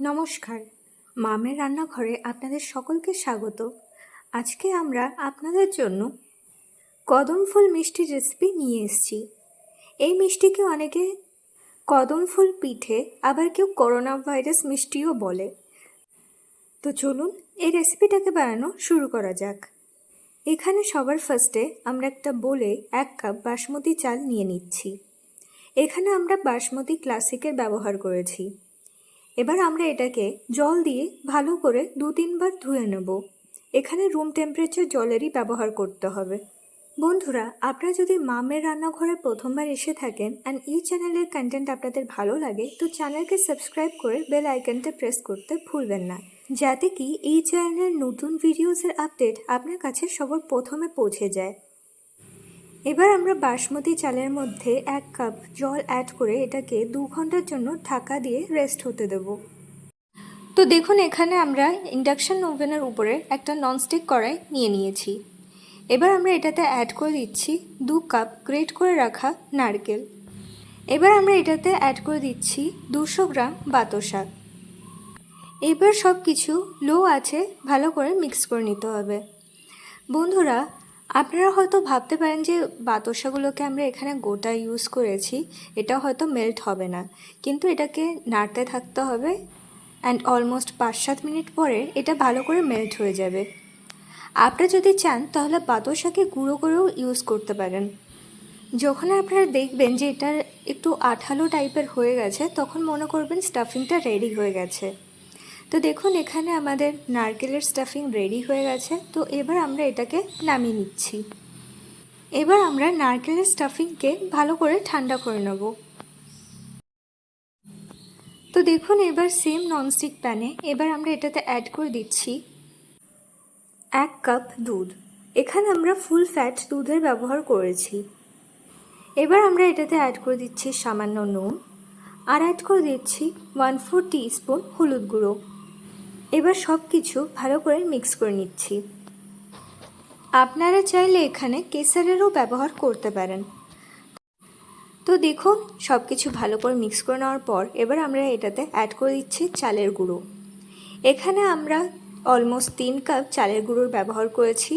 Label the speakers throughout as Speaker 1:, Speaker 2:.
Speaker 1: নমস্কার। মামের রান্নাঘরে আপনাদের সকলকে স্বাগত। আজকে আমরা আপনাদের জন্য কদম ফুল মিষ্টির রেসিপি নিয়ে এসেছি। এই মিষ্টিকে অনেকে কদম ফুল পিঠে, আবার কেউ করোনা ভাইরাস মিষ্টিও বলে। তো চলুন এই রেসিপিটাকে বানানো শুরু করা যাক। এখানে সবার ফার্স্টে আমরা একটা বলে এক কাপ বাসমতি চাল নিয়ে নিচ্ছি। এখানে আমরা বাসমতি ক্লাসিকের ব্যবহার করেছি। এবার আমরা এটাকে জল দিয়ে ভালো করে দু তিনবার ধুয়ে নেব। এখানে রুম টেম্পারেচার জলেরই ব্যবহার করতে হবে। বন্ধুরা, আপনারা যদি মামের রান্নাঘরে প্রথমবার এসে থাকেন অ্যান্ড এই চ্যানেলের কন্টেন্ট আপনাদের ভালো লাগে, তো চ্যানেলকে সাবস্ক্রাইব করে বেল আইকনটা প্রেস করতে ভুলবেন না। যাতে কি এই চ্যানেলের নতুন ভিডিওসের আপডেট আপনার কাছে সবার প্রথমে পৌঁছে যায়। এবার আমরা বাসমতি চালের মধ্যে এক কাপ জল অ্যাড করে এটাকে দু ঘণ্টার জন্য ঢাকা দিয়ে রেস্ট হতে দেব। তো দেখুন, এখানে আমরা ইন্ডাকশান ওভেনের উপরে একটা ননস্টিক কড়াই নিয়ে নিয়েছি। এবার আমরা এটাতে অ্যাড করে দিচ্ছি দু কাপ গ্রেট করে রাখা নারকেল। এবার আমরা এটাতে অ্যাড করে দিচ্ছি দুশো গ্রাম বাতাসা এবার সব কিছু লো আছে ভালো করে মিক্স করে নিতে হবে। বন্ধুরা আপনারা হয়তো ভাবতে পারেন যে বাতাসাগুলোকে আমরা এখানে গোটা ইউজ করেছি এটা হয়তো মেল্ট হবে না। কিন্তু এটাকে নাড়তে থাকতে হবে অ্যান্ড অলমোস্ট পাঁচ সাত মিনিট পরে এটা ভালো করে মেল্ট হয়ে যাবে। আপনারা যদি চান, তাহলে বাতাসাকে গুঁড়ো করেও ইউজ করতে পারেন। যখন আপনারা দেখবেন যে এটা একটু আঠালো টাইপের হয়ে গেছে, তখন মনে করবেন স্টাফিংটা রেডি হয়ে গেছে। তো দেখুন, এখানে আমাদের নারকেলের স্টাফিং রেডি হয়ে গেছে। তো এবার আমরা এটাকে নামিয়ে নিচ্ছি। এবার আমরা নারকেলের স্টাফিংকে ভালো করে ঠান্ডা করে নেব। তো দেখুন, এবার সেম ননস্টিক প্যানে এবার আমরা এটাতে অ্যাড করে দিচ্ছি এক কাপ দুধ। এখানে আমরা ফুল ফ্যাট দুধের ব্যবহার করেছি। এবার আমরা এটাতে অ্যাড করে দিচ্ছি সামান্য নুন। আর অ্যাড করে দিচ্ছি ওয়ান ফোর স্পুন হলুদ গুঁড়ো। এবার সব কিছু ভালো করে মিক্স করে নিচ্ছি। আপনারা চাইলে এখানে কেসারেরও ব্যবহার করতে পারেন। তো দেখুন, সব কিছু ভালো করে মিক্স করে নেওয়ার পর এবার আমরা এটাতে অ্যাড করে দিচ্ছি চালের গুঁড়ো। এখানে আমরা অলমোস্ট তিন কাপ চালের গুঁড়োর ব্যবহার করেছি।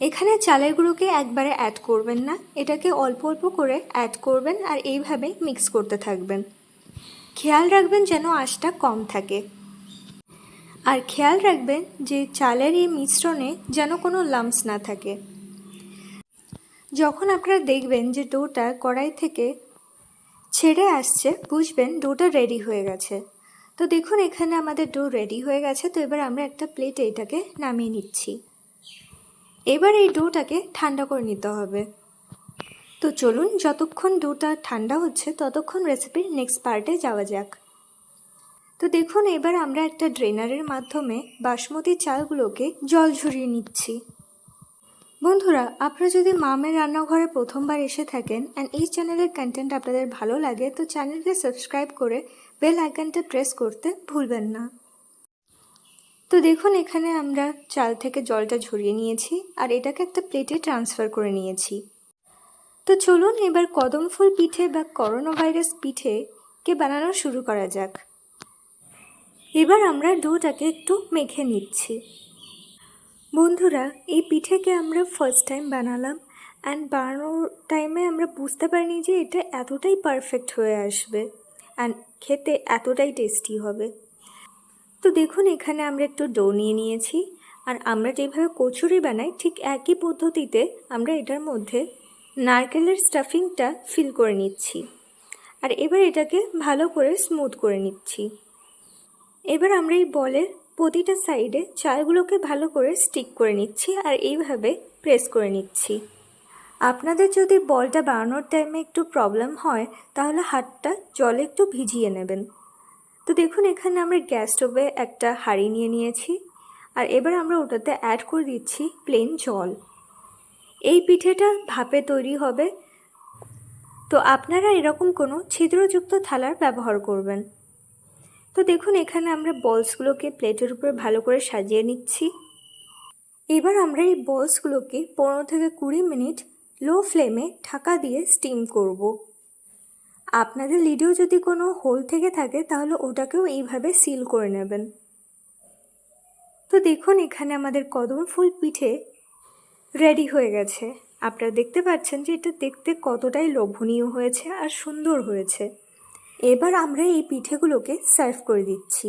Speaker 1: এখানে চালের গুঁড়োকে একবারে অ্যাড করবেন না, এটাকে অল্প অল্প করে অ্যাড করবেন আর এইভাবে মিক্স করতে থাকবেন। খেয়াল রাখবেন যেন আঁশটা কম থাকে। আর খেয়াল রাখবেন যে চালের এই মিশ্রণে যেন কোনো লাম্পস না থাকে। যখন আপনারা দেখবেন যে ডোটা কড়াই থেকে ছেড়ে আসছে, বুঝবেন ডোটা রেডি হয়ে গেছে। তো দেখুন, এখানে আমাদের ডো রেডি হয়ে গেছে। তো এবার আমরা একটা প্লেটে এটাকে নামিয়ে নিচ্ছি। এবার এই ডোটাকে ঠান্ডা করে নিতে হবে। তো চলুন, যতক্ষণ ডোটা ঠান্ডা হচ্ছে, ততক্ষণ রেসিপির নেক্সট পার্টে যাওয়া যাক। তো দেখুন, এবার আমরা একটা ড্রেনারের মাধ্যমে বাসমতি চালগুলোকে জল ঝরিয়ে নিচ্ছি। বন্ধুরা, আপনারা যদি মামের রান্নাঘরে প্রথমবার এসে থাকেন অ্যান্ড এই চ্যানেলের কন্টেন্ট আপনাদের ভালো লাগে, তো চ্যানেলকে সাবস্ক্রাইব করে বেল আইকনটা প্রেস করতে ভুলবেন না। তো দেখুন, এখানে আমরা চাল থেকে জলটা ঝরিয়ে নিয়েছি আর এটাকে একটা প্লেটে ট্রান্সফার করে নিয়েছি। তো চলুন, এবার কদম ফুল পিঠে বা করোনা ভাইরাস পিঠে কে বানানো শুরু করা যাক। এবার আমরা ডোটাকে একটু মেখে নিচ্ছি। বন্ধুরা, এই পিঠেকে আমরা ফার্স্ট টাইম বানালাম অ্যান্ড বানানোর টাইমে আমরা বুঝতে পারিনি যে এটা এতটাই পারফেক্ট হয়ে আসবে অ্যান্ড খেতে এতটাই টেস্টি হবে। তো দেখুন, এখানে আমরা একটু ডো নিয়ে নিয়েছি আর আমরা যেভাবে কচুরি বানাই, ঠিক একই পদ্ধতিতে আমরা এটার মধ্যে নারকেলের স্টাফিংটা ফিল করে নিচ্ছি। আর এবার এটাকে ভালো করে স্মুথ করে নিচ্ছি। এবার আমরা এই বলের প্রতিটা সাইডে চালগুলোকে ভালো করে স্টিক করে নিচ্ছি আর এইভাবে প্রেস করে নিচ্ছি। আপনাদের যদি বলটা বানানোর টাইমে একটু প্রবলেম হয়, তাহলে হাতটা জলে একটু ভিজিয়ে নেবেন। তো দেখুন, এখানে আমরা গ্যাস স্টোভে একটা হাঁড়ি নিয়ে নিয়েছি। আর এবার আমরা ওটাতে অ্যাড করে দিচ্ছি প্লেন জল। এই পিঠেটা ভাপে তৈরি হবে। তো আপনারা এরকম কোনো ছিদ্রযুক্ত থালার ব্যবহার করবেন। তো দেখুন, এখানে আমরা বলসগুলোকে প্লেটের উপরে ভালো করে সাজিয়ে নিচ্ছি। এবার আমরা এই বলসগুলোকে পনেরো থেকে কুড়ি মিনিট লো ফ্লেমে ঢাকা দিয়ে স্টিম করব। আপনাদের লিডেও যদি কোনো হোল থেকে থাকে, তাহলে ওটাকেও এইভাবে সিল করে নেবেন। তো দেখুন, এখানে আমাদের কদম ফুল পিঠে রেডি হয়ে গেছে। আপনারা দেখতে পাচ্ছেন যে এটা দেখতে কতটাই লোভনীয় হয়েছে আর সুন্দর হয়েছে। এবার আমরা এই পিঠেগুলোকে সার্ভ করে দিচ্ছি।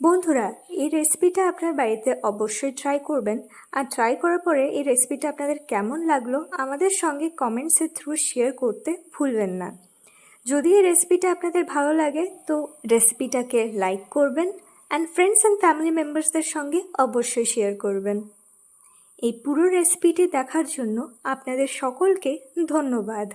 Speaker 1: বন্ধুরা, এই রেসিপিটা আপনার বাড়িতে অবশ্যই ট্রাই করবেন। আর ট্রাই করার পরে এই রেসিপিটা আপনাদের কেমন লাগল আমাদের সঙ্গে কমেন্টসের থ্রু শেয়ার করতে ভুলবেন না। যদি এই রেসিপিটা আপনাদের ভালো লাগে, তো রেসিপিটাকে লাইক করবেন অ্যান্ড ফ্রেন্ডস অ্যান্ড ফ্যামিলি মেম্বার্সদের সঙ্গে অবশ্যই শেয়ার করবেন। এই পুরো রেসিপিটি দেখার জন্য আপনাদের সকলকে ধন্যবাদ।